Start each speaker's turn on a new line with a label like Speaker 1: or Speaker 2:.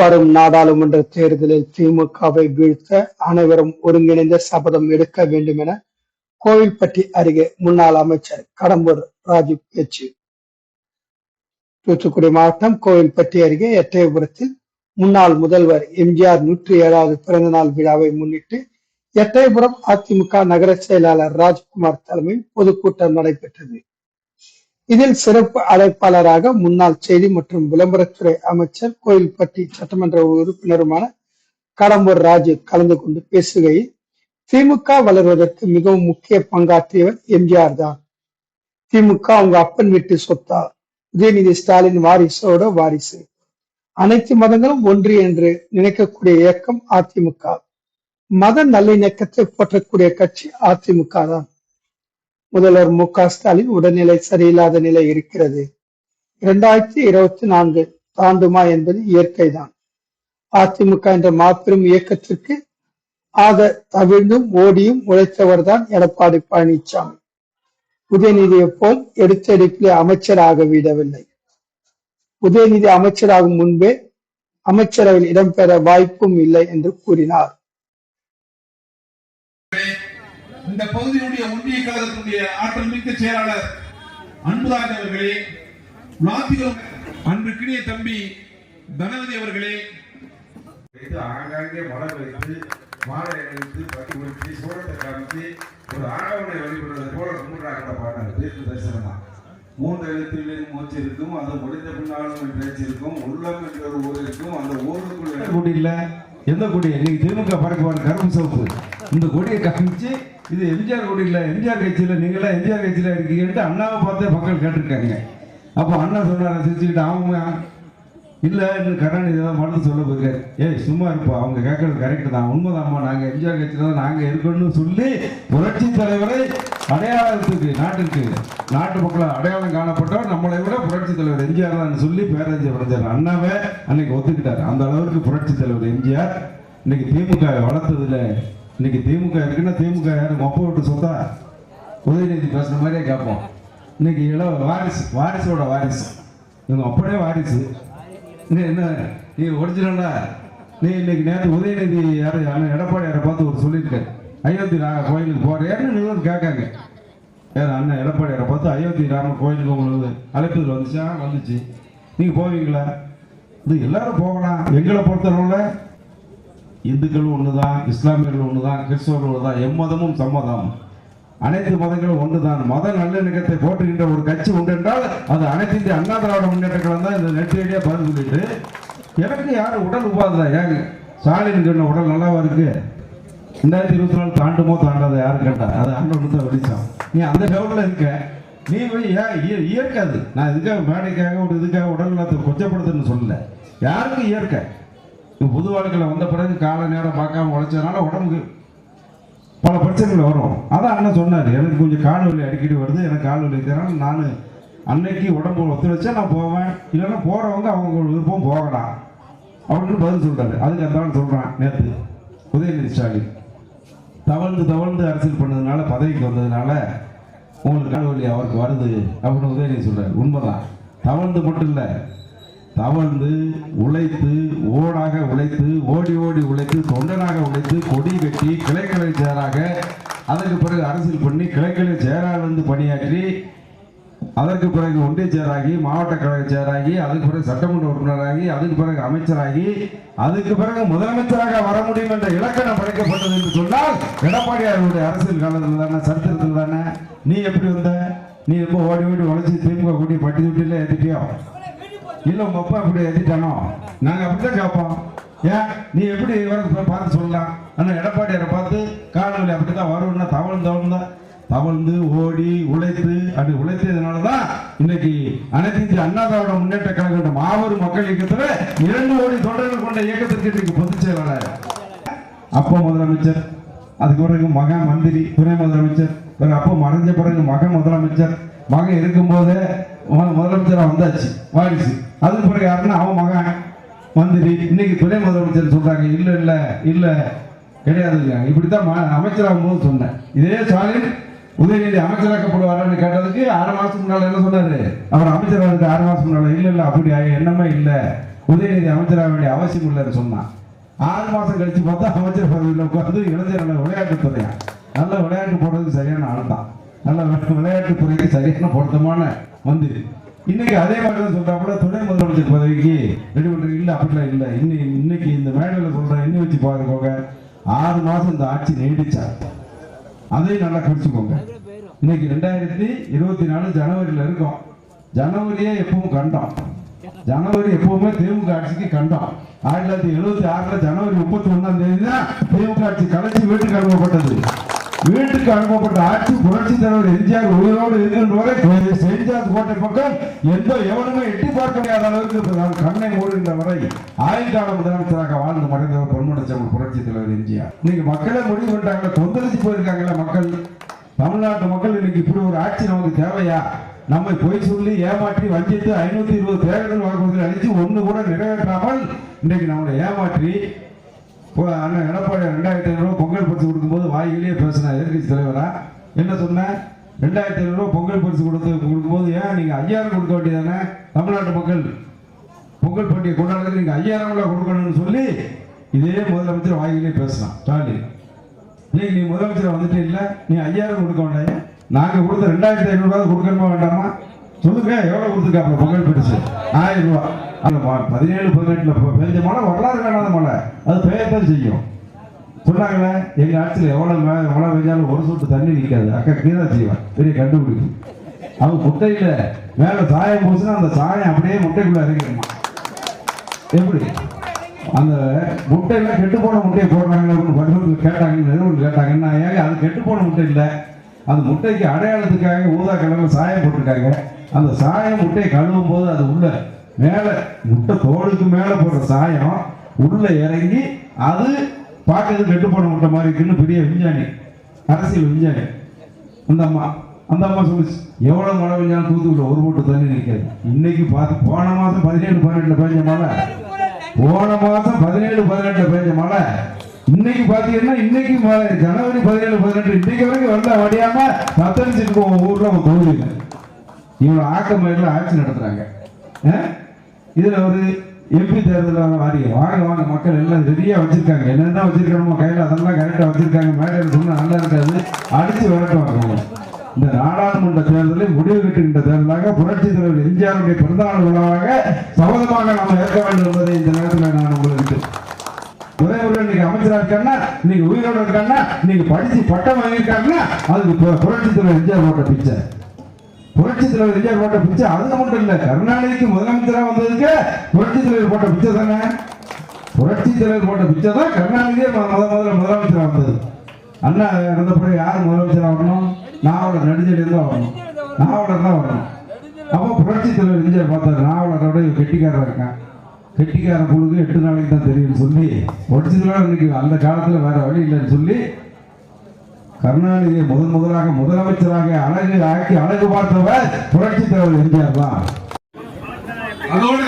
Speaker 1: வரும் நாடாளுமன்ற தேர்தலில் திமுகவை வீழ்த்த அனைவரும் ஒருங்கிணைந்த சபதம் எடுக்க வேண்டும் என கோவில்பட்டி அருகே முன்னாள் அமைச்சர் கடம்பூர் ராஜு பேச்சு. தூத்துக்குடி மாவட்டம் கோவில்பட்டி அருகே எட்டயபுரத்தில் முன்னாள் முதல்வர் எம்ஜிஆர் நூற்றி ஏழாவது பிறந்த நாள் விழாவை முன்னிட்டு எட்டயபுரம் அதிமுக நகர செயலாளர் ராஜ்குமார் தலைமையில் பொதுக்கூட்டம் நடைபெற்றது. இதில் சிறப்பு அழைப்பாளராக முன்னாள் செய்தி மற்றும் விளம்பரத்துறை அமைச்சர் கோயில்பட்டி சட்டமன்ற உறுப்பினருமான கடம்பூர் ராஜு கலந்து கொண்டு பேசுகையில் திமுக வளர்வதற்கு மிகவும் முக்கிய பங்காற்றியவர் எம்ஜிஆர் தான். திமுக அவங்க அப்பன் வீட்டு சொத்தா உதயநிதி ஸ்டாலின் வாரிசோட வாரிசு. அனைத்து மதங்களும் ஒன்று என்று நினைக்கக்கூடிய இயக்கம் அதிமுக. மத நல்லிணக்கத்தை போற்றக்கூடிய கட்சி அதிமுக தான். முதல்வர் மு க ஸ்டாலின் உடல்நிலை சரியில்லாத நிலை இருக்கிறது. இரண்டாயிரத்தி இருபத்தி நான்கு தாண்டுமா என்பது இயற்கைதான். அதிமுக என்ற மாபெரும் இயக்கத்திற்கு ஆக தவிழ்ந்தும் ஓடியும் உழைத்தவர்தான் எடப்பாடி பழனிசாமி உதயநிதியை போல் எடுத்தெடுப்பிலே அமைச்சராக விடவில்லை. உதயநிதி அமைச்சராகும் முன்பே அமைச்சரவையில் இடம்பெற வாய்ப்பும் இல்லை என்று கூறினார்.
Speaker 2: இந்த பகுதியில் ஒன்றிய கழகத்தினுடைய ஆற்றல் மிக்க செயலாளர் அன்புராஜ் அவர்களே நாத்திகம் அன்றுக்கினிய தம்பி தனவதி அவர்களே.
Speaker 3: வைத்து ஆங்காங்கே மரம் வைத்து மாலை அணிவித்து பட்டி ஒழித்து சூழத்தை காமித்து ஒரு ஆடவனை வழிபடுவது போல கும்பிடுறாங்க பாருங்க தீர்க்க தரிசனம்? தான் மூன்று எழுத்திலும் மூச்சு இருக்கும் அது முடிந்த பின்னாலும் பேச்சு இருக்கும் உள்ளம் என்ற ஒரு ஊர் இருக்கும் அந்த ஊருக்குள்
Speaker 4: எந்த கொடி இல்ல எந்த கொடி இன்னைக்கு திமுக பறக்க பாருங்க கருப்பு சிவப்பு இந்த கொடியை காமிச்சு இது எம்ஜிஆர் கொடி எம்ஜிஆர் கட்சியில் நீங்களாம் எம்ஜிஆர் கட்சியில் இருக்கீங்கன்ட்டு அண்ணாவை பார்த்தே மக்கள் கேட்டிருக்காங்க. அப்போ அண்ணா சொன்னார் சிரிச்சுக்கிட்டு அவங்க இல்லை இன்னும் கருணாநிதி தான் மட்டும் சொல்ல போயிருக்காரு ஏய் சும்மா இருப்போம் அவங்க கேட்கறது கரெக்டு தான். உண்மைதாம்மா நாங்கள் எம்ஜிஆர் கட்சியில் தான் நாங்கள் இருக்கணும்னு சொல்லி புரட்சி தலைவரை அடையாளத்துக்கு நாட்டுக்கு நாட்டு மக்களை அடையாளம் காணப்பட்டவர் நம்மளை விட புரட்சி தலைவர் எம்ஜிஆர் தான் சொல்லி பேரறிஞர் அடைஞ்சார் அண்ணாவை அன்னைக்கு ஒத்துக்கிட்டார். அந்த அளவுக்கு புரட்சி தலைவர் எம்ஜிஆர். இன்னைக்கு திமுக வளர்த்ததில்லை இன்னைக்கு திமுக இருக்குன்னா திமுக யாரும் மொப்ப விட்டு சொத்தா? உதயநிதி பேசுன மாதிரியே கேட்போம் இன்னைக்கு இள வாரிசு வாரிசோட வாரிசு. இவங்க அப்படியே வாரிசு. நீ என்ன? நீ ஒரிஜினலா? நீ இன்னைக்கு நேற்று உதயநிதி யார்? அண்ணன் எடப்பாடியாரை பார்த்து ஒரு சொல்லியிருக்காரு அயோத்தி ராம கோயிலுக்கு போறேன்னு நீங்களும் கேட்காங்க. யார்? அண்ணன் எடப்பாடியாரை பார்த்து அயோத்தி ராம கோயிலுக்கு உங்களுக்கு அழைப்புதல் வந்துச்சா? வந்துச்சு. நீங்கள் போவீங்களா? இது எல்லாரும் போகலாம். எங்களை பொறுத்தளவில் இந்துக்களும் ஒன்று தான் இஸ்லாமியர்கள் ஒன்று தான் கிறிஸ்தவர்கள் ஒன்று தான் எம்மதமும் சம்மதம். அனைத்து மதங்களும் ஒன்றுதான் மத நல்லிணக்கத்தை போற்றுகின்ற ஒரு கட்சி உண்டு என்றால் அது அனைத்து இந்திய அண்ணா திராவிட முன்னேற்ற கழகம் தான் இந்த நெற்றியடியாக பதில் சொல்லிட்டு. எனக்கு யாரும் உடல் உபாதா? ஏங்க ஸ்டாலின் சொன்ன உடல் நல்லாவா இருக்கு? ரெண்டாயிரத்தி இருபத்தி நாலு தாண்டுமோ தாண்டாத யாரும் கேட்டா? அது அண்ணன் தான் வெளிச்சம் நீ அந்த லெவலில் இருக்க. நீ போய் ஏன் இய- இயற்கை அது. நான் இதுக்காக மேடைக்காக ஒரு இதுக்காக உடல் நலத்தை கொச்சப்படுத்துன்னு சொல்லல. யாருக்கும் இயற்கை? புது வாழ்க்கையில் வந்த பிறகு கால நேரம் பார்க்காம உழைச்சதுனால உடம்புக்கு பல பிரச்சனைகள் வரும். அதான் அண்ணன் சொன்னார் எனக்கு கொஞ்சம் கால் வலி அடிக்கடி வருது எனக்கு கால் வலி இருக்கிறனால நான் அன்னைக்கு உடம்பு ஒத்துழைச்சா நான் போவேன். இல்லைன்னா போகிறவங்க அவங்க விருப்பம் போகலாம். அப்படின்னு பதில் சொல்கிறாரு அதுக்கு அந்த சொல்கிறான் நேற்று உதயநிதி ஸ்டாலின். தவழ்ந்து தவழ்ந்து அரசியல் பண்ணதுனால பதவிக்கு வந்ததுனால உங்களுக்கு கால் வலி அவருக்கு வருது அப்படின்னு உதயநிதி சொல்கிறார் உண்மைதான். தவழ்ந்து மட்டும் இல்லை தவழ்ந்து உழைத்து ஓடாக உழைத்து ஓடி ஓடி உழைத்து தொண்டனாக உழைத்து கொடி கட்டி கிளைக்கலை செயலாக அதற்கு பிறகு அரசியல் பண்ணி கிளைக்கலை செயலாளர் வந்து பணியாற்றி அதற்கு பிறகு ஒன்றிய செயலாகி மாவட்ட கழக செயலாகி அதுக்கு பிறகு சட்டமன்ற உறுப்பினராகி அதுக்கு பிறகு அமைச்சராகி அதுக்கு பிறகு முதலமைச்சராக வர முடியும் என்ற இலக்கணம் படைக்கப்பட்டது என்று சொன்னால் எடப்பாடியாருடைய அரசியல் காலத்தில் தானே சரித்திரத்தில் தானே நீ எப்படி வந்த? நீ ரொம்ப ஓடி ஓடி உழைச்சி திமுக கூட்டி பட்டி தொட்டில ஏற்றிட்டியோ இல்லை உங்கள் அப்பா இப்படி எழுதிட்டானோ? நாங்கள் அப்படி தான் கேட்போம். ஏன்? நீ எப்படி இவரை பார்த்து சொல்லலாம்? ஆனால் எடப்பாடியாரை பார்த்து காலநிலை அப்படி தான் வரும்னா தவழ்ந்து தவழ்ந்தா தவழ்ந்து ஓடி உழைத்து அப்படி உழைத்ததுனாலதான் இன்னைக்கு அனைத்து இந்திய அண்ணா திராவிட முன்னேற்ற கழகம் மாபெரும் மக்கள் இயக்கத்தில் இரண்டு கோடி தொண்டர்கள் கொண்ட இயக்கத்திற்கு இன்றைக்கு பொதுச் செயலாளர். அப்பா முதலமைச்சர் அதுக்கு பிறகு மகன் மந்திரி துணை முதலமைச்சர் பிறகு அப்பா மறைஞ்ச பிறகு மகன் முதலமைச்சர். மகன் இருக்கும்போதே முதலமைச்சராக வந்தாச்சு வாரிசு. அதுக்கு பிறகு யாருன்னா அவன் மகன் மந்திரி இன்னைக்கு துணை முதலமைச்சர் சொல்றாங்க இல்லை இல்லை இல்லை கிடையாதுங்க இப்படித்தான் அமைச்சராகும் போது சொன்னேன். இதே ஸ்டாலின் உதயநிதி அமைச்சராக்கப்படுவாரான்னு கேட்டதுக்கு ஆறு மாசம் முன்னால என்ன சொன்னாரு? அவர் அமைச்சராக இருக்க ஆறு மாசம் முன்னால இல்லை இல்லை அப்படி என்னமே இல்லை. உதயநிதி அமைச்சராக வேண்டிய அவசியம் இல்லைன்னு சொன்னான். ஆறு மாசம் கழிச்சு பார்த்தா அமைச்சர் பதவியில் உட்காந்து இளைஞர்கள் விளையாட்டுத்துறையா நல்ல விளையாட்டு போடுறதுக்கு சரியான ஆள் தான். நல்ல விளையாட்டு விளையாட்டுத்துறைக்கு சரியான பொருத்தமான வந்து இன்னைக்கு அதே மாதிரி தான் கூட துணை முதலமைச்சர் பதவிக்கு ரெடி பண்றது இல்லை அப்படிலாம் இல்லை. இன்னைக்கு இன்னைக்கு இந்த மேடையில் சொல்றேன் என்ன வச்சு பாருக்கோங்க ஆறு மாசம் இந்த ஆட்சி நீடிச்சா. அதையும் நல்லா குறிச்சுக்கோங்க இன்னைக்கு ரெண்டாயிரத்தி இருபத்தி நாலு ஜனவரியில் இருக்கோம். ஜனவரியே எப்பவும் கண்டோம். ஜனவரி எப்பவுமே திமுக ஆட்சிக்கு கண்டோம். ஆயிரத்தி தொள்ளாயிரத்தி எழுபத்தி ஆறுல ஜனவரி முப்பத்தி ஒன்னாம் தேதி தான் திமுக ஆட்சி கலைச்சி வீட்டுக்கு அனுப்பப்பட்டது. வீட்டுக்கு அனுப்பப்பட்ட ஆட்சி புரட்சி தலைவர் எம்ஜிஆர் உயிரோடு இருக்கின்ற வரை செஞ்சாத் கோட்டை பக்கம் எந்த எவனுமே எட்டி பார்க்க முடியாத அளவுக்கு நான் கண்ணை மூடுகின்ற வரை ஆயுள்கால முதலமைச்சராக வாழ்ந்து மறைந்தவர் பொன்முடச்சவர் புரட்சி தலைவர் எம்ஜிஆர். இன்னைக்கு மக்களே முடிவு பண்ணிட்டாங்களே தொந்தரிச்சு போயிருக்காங்களே மக்கள். தமிழ்நாட்டு மக்கள் இன்னைக்கு இப்படி ஒரு ஆட்சி நமக்கு தேவையா? நம்மை பொய் சொல்லி ஏமாற்றி வஞ்சித்து ஐநூத்தி இருபது தேர்தல் வாக்குறுதிகள் அளித்து ஒன்று கூட நிறைவேற்றாமல் இன்றைக்கு நம்மளை ஏமாற்றி அண்ணன் எடப்பாடி ரெண்டாயிரத்தி ஐநூறுரூவா பொங்கல் பரிசு கொடுக்கும்போது வாயிலேயே பேசினேன் எதிர்கட்சி தலைவரா? என்ன சொன்னேன் ரெண்டாயிரத்தி ஐநூறுரூவா பொங்கல் பரிசு கொடுத்து கொடுக்கும்போது ஏன் நீங்கள் ஐயாயிரம் கொடுக்க வேண்டியதானே? தமிழ்நாட்டு மக்கள் பொங்கல் பண்டிகை கொண்டாடுறது நீங்கள் ஐயாயிரம் கூட கொடுக்கணும்னு சொல்லி இதே முதலமைச்சர் வாய்கிலேயே பேசினான் ஸ்டாலின் இன்னைக்கு நீ முதலமைச்சர் வந்துட்டு இல்லை? நீ ஐயாயிரம் கொடுக்க வேண்டாம் நாங்கள் கொடுத்த ரெண்டாயிரத்தி ஐநூறுரூவா கொடுக்கணுமா வேண்டாமா? சொல்லுங்க எவ்வளோ கொடுத்துருக்காங்க பொங்கல் பிடிச்சு ஆயிரம் ரூபா. அந்த பதினேழு பதினெட்டுல பெஞ்ச மழை வரலாறு காணாத மழை அது பெய்யத்தான் செய்யும். சொன்னாங்களே எங்க ஆட்சியில் எவ்வளவு மழை பெஞ்சாலும் ஒரு சொட்டு தண்ணி நிற்காது அக்கா கீழே செய்வேன் பெரிய கண்டுபிடிக்கும் அவங்க முட்டையில மேல சாயம் பூசினா அந்த சாயம் அப்படியே முட்டைக்குள்ள இறங்கிடுமா? எப்படி? அந்த முட்டையில கெட்டு போன முட்டையை போடுறாங்க பக்கத்தில் கேட்டாங்க. நிறுவனம் கேட்டாங்கன்னா ஏங்க அது கெட்டு போன முட்டை இல்லை. அந்த முட்டைக்கு அடையாளத்துக்காக ஊதா கலரில் சாயம் போட்டிருக்காங்க. அந்த சாயம் முட்டையை கழுவும் போது அது உள்ள மேலே முட்டை தோலுக்கு மேலே போடுற சாயம் உள்ளே இறங்கி அது பார்க்கறது கெட்டு போன முட்டை மாதிரி இருக்குன்னு பெரிய விஞ்ஞானி அரசியல் விஞ்ஞானி. அந்த அம்மா அந்த அம்மா சொல்லுச்சு எவ்வளோ மழை பெஞ்சாலும் தூத்துக்குள்ள ஒரு மூட்டை தண்ணி நிற்காது இன்னைக்கு பார்த்து போன மாதம் பதினேழு பதினெட்டில் பெஞ்ச மழை. போன மாதம் பதினேழு பதினெட்டில் பெஞ்ச மழை. இன்னைக்கு பாத்தீங்கன்னா இன்னைக்கு ஜனவரி பதினேழு பதினெட்டு இன்னைக்கு வரைக்கும் வெள்ள வடியாம தத்தளிச்சுட்டு போவோம் ஊர்ல ஒரு இவங்க இவ்வளவு ஆக்கமயில ஆட்சி நடத்துறாங்க. இதில் இதுல ஒரு எம்பி தேர்தலில் வாரி வாங்க வாங்க மக்கள் எல்லாம் ரெடியா வச்சிருக்காங்க. என்னென்ன வச்சிருக்கணுமோ கையில் அதெல்லாம் கரெக்டாக வச்சிருக்காங்க. மேடையில் சொன்னா நல்லா இருக்காது. அடிச்சு விரட்டுவாங்க இந்த நாடாளுமன்ற தேர்தலில் முடிவு கட்டுகின்ற தேர்தலாக புரட்சி தலைவர் எம்ஜிஆருடைய பிறந்தநாள் விழாவாக சபதமாக நாம் ஏற்க வேண்டும் என்பதை இந்த நேரத்தில் நான் உங்களுக்கு ஒரே ஒரு இன்னைக்கு அமைச்சரா இருக்காருன்னா நீங்க உயிரோட இருக்காருன்னா நீங்க படிச்சு பட்டம் வாங்கியிருக்காங்கன்னா அதுக்கு புரட்சி தலைவர் எம்ஜிஆர் போட்ட பிச்சை. புரட்சி தலைவர் எம்ஜிஆர் போட்ட பிச்சை அது மட்டும் இல்ல கருணாநிதிக்கு முதலமைச்சரா வந்ததுக்கு புரட்சி தலைவர் போட்ட பிச்சை தானே? புரட்சி தலைவர் போட்ட பிச்சை தான் கருணாநிதியே முதல் முதல்ல முதலமைச்சரா வந்தது. அண்ணா இறந்த பிறகு யார் முதலமைச்சரா வரணும்? நாவலர் நெடுஞ்செழியன் தான் வரணும். நாவலர் தான் வரணும். அப்போ புரட்சி தலைவர் எம்ஜிஆர் பார்த்தாரு நாவலரோட இவன் இருக்கான். கெட்டிக்காரன் பொழுது எட்டு நாளைக்கு தான் தெரியும்னு சொல்லி புரட்சி தலைவர் இன்னைக்கு அந்த காலத்தில் வேற வழி இல்லைன்னு சொல்லி கருணாநிதியை முதன் முதலாக முதலமைச்சராக அழகு ஆக்கி அழகு பார்த்தவர் புரட்சி தலைவர் எம்ஜிஆர் தான்.
Speaker 2: அதோட